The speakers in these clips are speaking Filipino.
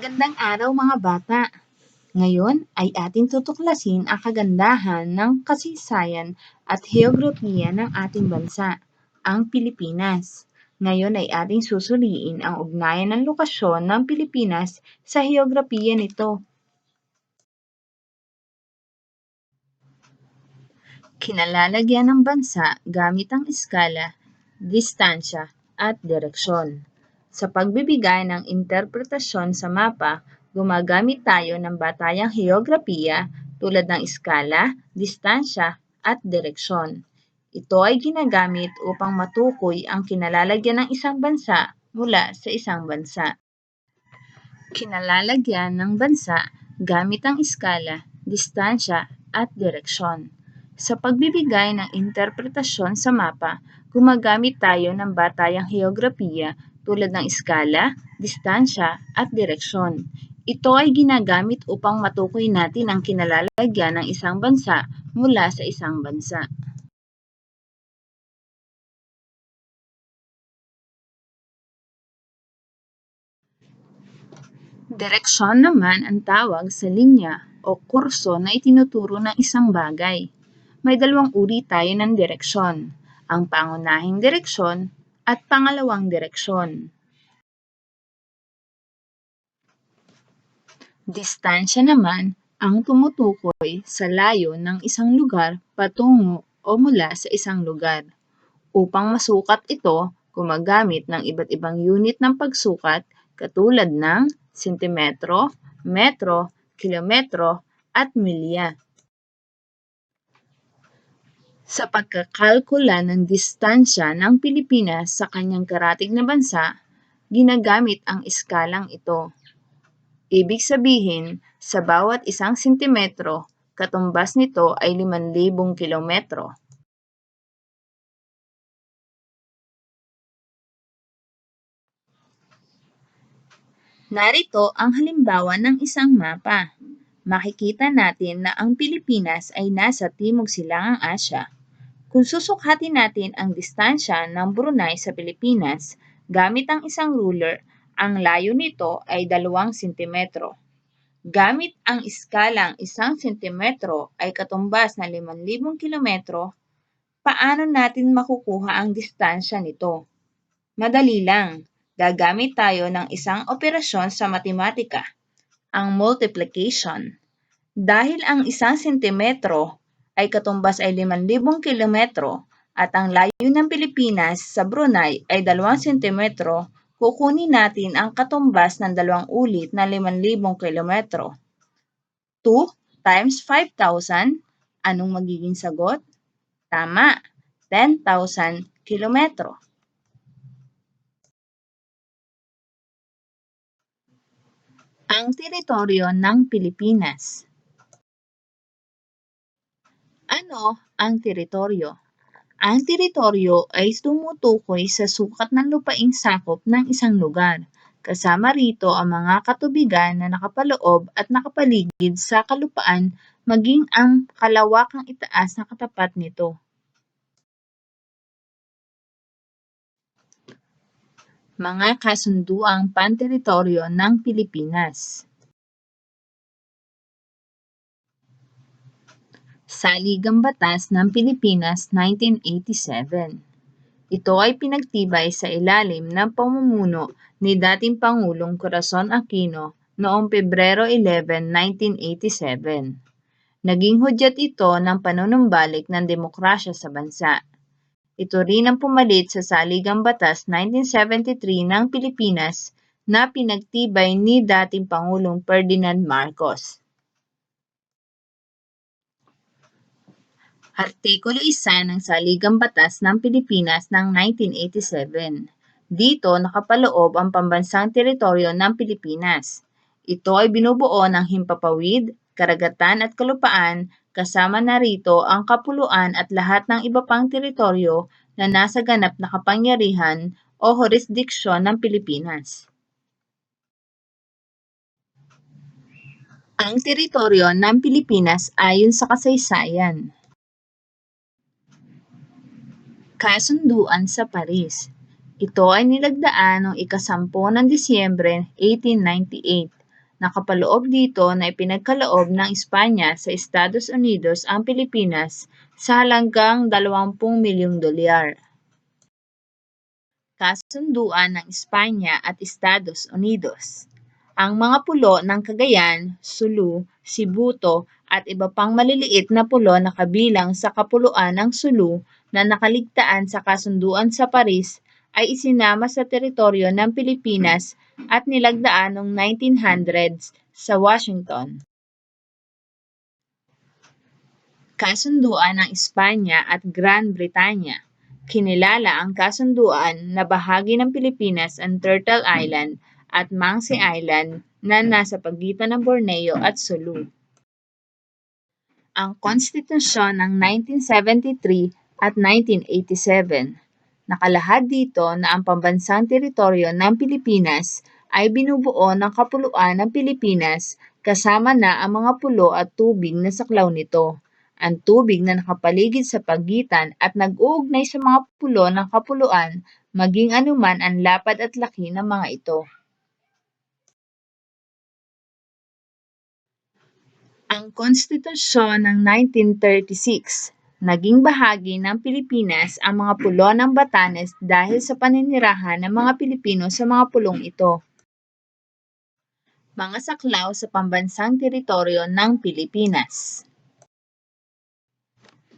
Magandang araw mga bata! Ngayon ay ating tutuklasin ang kagandahan ng kasaysayan at heograpiya ng ating bansa, ang Pilipinas. Ngayon ay ating susuriin ang ugnayan ng lokasyon ng Pilipinas sa heograpiya nito. Kinalalagyan ng bansa gamit ang iskala, distansya, at direksyon. Sa pagbibigay ng interpretasyon sa mapa, gumagamit tayo ng batayang heograpiya tulad ng iskala, distansya, at direksyon. Ito ay ginagamit upang matukoy ang kinalalagyan ng isang bansa mula sa isang bansa. Kinalalagyan ng bansa gamit ang iskala, distansya, at direksyon. Sa pagbibigay ng interpretasyon sa mapa, gumagamit tayo ng batayang heograpiya tulad ng iskala, distansya, at direksyon. Ito ay ginagamit upang matukoy natin ang kinalalagyan ng isang bansa mula sa isang bansa. Direksyon naman ang tawag sa linya o kurso na itinuturo ng isang bagay. May dalawang uri tayo ng direksyon, ang pangunahing direksyon at pangalawang direksyon. Distansya naman ang tumutukoy sa layo ng isang lugar patungo o mula sa isang lugar. Upang masukat ito, gumagamit ng iba't ibang unit ng pagsukat katulad ng sentimetro, metro, kilometro, at milya. Sa pagkakalkula ng distansya ng Pilipinas sa kanyang karatig na bansa, ginagamit ang iskalang ito. Ibig sabihin, sa bawat isang sentimetro, katumbas nito ay 5,000 kilometro. Narito ang halimbawa ng isang mapa. Makikita natin na ang Pilipinas ay nasa Timog Silangang Asya. Kung susukhatin natin ang distansya ng Brunei sa Pilipinas gamit ang isang ruler, ang layo nito ay 2 sentimetro. Gamit ang iskalang 1 sentimetro ay katumbas na 5,000 kilometro, paano natin makukuha ang distansya nito? Madali lang gagamit tayo ng isang operasyon sa matematika, ang multiplication. Dahil ang isang sentimetro ay katumbas ay 5,000 kilometro at ang layo ng Pilipinas sa Brunei ay 2 sentimetro, kukunin natin ang katumbas ng dalawang ulit na 5,000 kilometro. 2 times 5,000, anong magiging sagot? Tama, 10,000 kilometro. Ang teritoryo ng Pilipinas. Ano ang teritoryo? Ang teritoryo ay tumutukoy sa sukat ng lupaing sakop ng isang lugar. Kasama rito ang mga katubigan na nakapaloob at nakapaligid sa kalupaan maging ang kalawakang itaas na katapat nito. Mga kasunduang panteritoryo ng Pilipinas. Saligang Batas ng Pilipinas 1987. Ito ay pinagtibay sa ilalim ng pamumuno ni dating Pangulong Corazon Aquino noong Pebrero 11, 1987. Naging hudyat ito ng panunumbalik ng demokrasya sa bansa. Ito rin ang pumalit sa Saligang Batas 1973 ng Pilipinas na pinagtibay ni dating Pangulong Ferdinand Marcos. Artikulo 1 ng Saligang Batas ng Pilipinas ng 1987. Dito nakapaloob ang pambansang teritoryo ng Pilipinas. Ito ay binubuo ng himpapawid, karagatan at kalupaan Kasama na rito ang kapuluan at lahat ng iba pang teritoryo na nasa ganap na kapangyarihan o jurisdiksyon ng Pilipinas. Ang teritoryo ng Pilipinas ayon sa kasaysayan. Kasunduan sa Paris. Ito ay nilagdaan noong ikasampu ng Disyembre 1898 Nakapaloob dito na ipinagkaloob ng Espanya sa Estados Unidos ang Pilipinas sa halagang 20 milyong dolyar. Kasunduan ng Espanya at Estados Unidos Ang mga pulo ng Cagayan, Sulu, Sibuto at iba pang maliliit na pulo na kabilang sa kapuluan ng Sulu na nakaligtaan sa kasunduan sa Paris ay isinama sa teritoryo ng Pilipinas at nilagdaan noong 1900s sa Washington. Kasunduan ng Espanya at Gran Britanya Kinilala ang kasunduan na bahagi ng Pilipinas ang Turtle Island at Mangsi Island na nasa pagitan ng Borneo at Sulu. Ang konstitusyon ng 1973 at 1987 Nakalahad dito na ang pambansang teritoryo ng Pilipinas ay binubuo ng kapuluan ng Pilipinas kasama na ang mga pulo at tubig na saklaw nito, ang tubig na nakapaligid sa pagitan at nag-uugnay sa mga pulo ng kapuluan maging anuman ang lapad at laki ng mga ito. Ang Konstitusyon ng 1936 Naging bahagi ng Pilipinas ang mga pulo ng Batanes dahil sa paninirahan ng mga Pilipino sa mga pulong ito. Mga saklaw sa pambansang teritoryo ng Pilipinas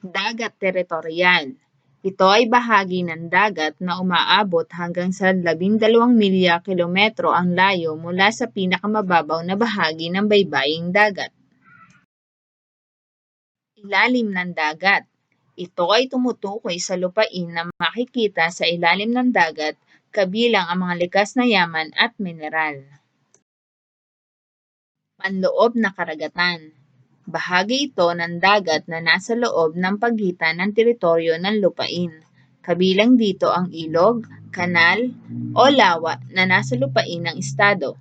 Dagat Teritorial Ito ay bahagi ng dagat na umaabot hanggang sa 12 milya kilometro ang layo mula sa pinakamababaw na bahagi ng baybaying dagat. Ilalim ng dagat ito ay tumutukoy sa lupain na makikita sa ilalim ng dagat kabilang ang mga likas na yaman at mineral. Panloob na karagatan Bahagi ito ng dagat na nasa loob ng pagitan ng teritoryo ng lupain. Kabilang dito ang ilog, kanal, o lawa na nasa lupain ng estado.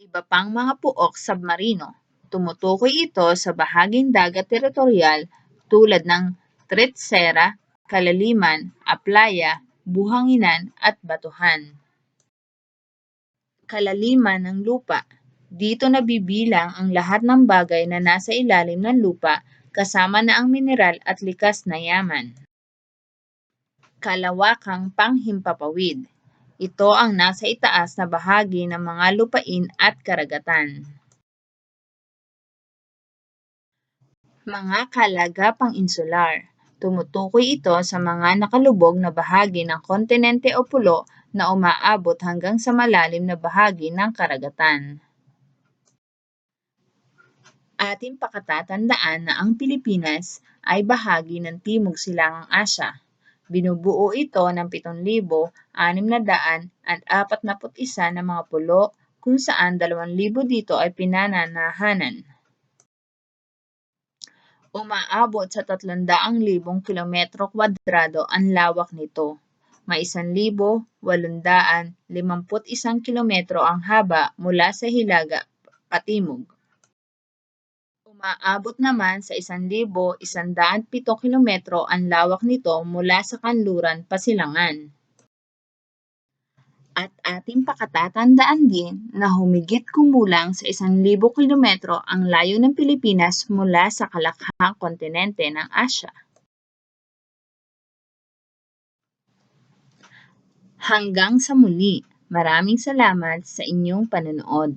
Iba pang mga puok submarino. Tumutukoy ito sa bahaging dagat teritorial tulad ng tretsera, kalaliman, aplaya, buhanginan at batuhan. Kalaliman ng lupa Dito nabibilang ang lahat ng bagay na nasa ilalim ng lupa kasama na ang mineral at likas na yaman. Kalawakang panghimpapawid Ito ang nasa itaas na bahagi ng mga lupain at karagatan. Mga kalaga pang-insular Tumutukoy ito sa mga nakalubog na bahagi ng kontinente o pulo na umaabot hanggang sa malalim na bahagi ng karagatan. Ating pakatatandaan na ang Pilipinas ay bahagi ng Timog Silangang Asya. Binubuo ito ng 7,641 na mga pulo kung saan 2,000 dito ay pinananahanan. Umaabot sa 300,000 kilometro kwadrado ang lawak nito. May 1,851 kilometro ang haba mula sa hilaga patimog. Umaabot naman sa 1,107 kilometro ang lawak nito mula sa kanluran pasilangan. At ating pakatatandaan din na humigit kumulang sa 1,000 kilometro ang layo ng Pilipinas mula sa kalakhang kontinente ng Asya. Hanggang sa muli, maraming salamat sa inyong panonood.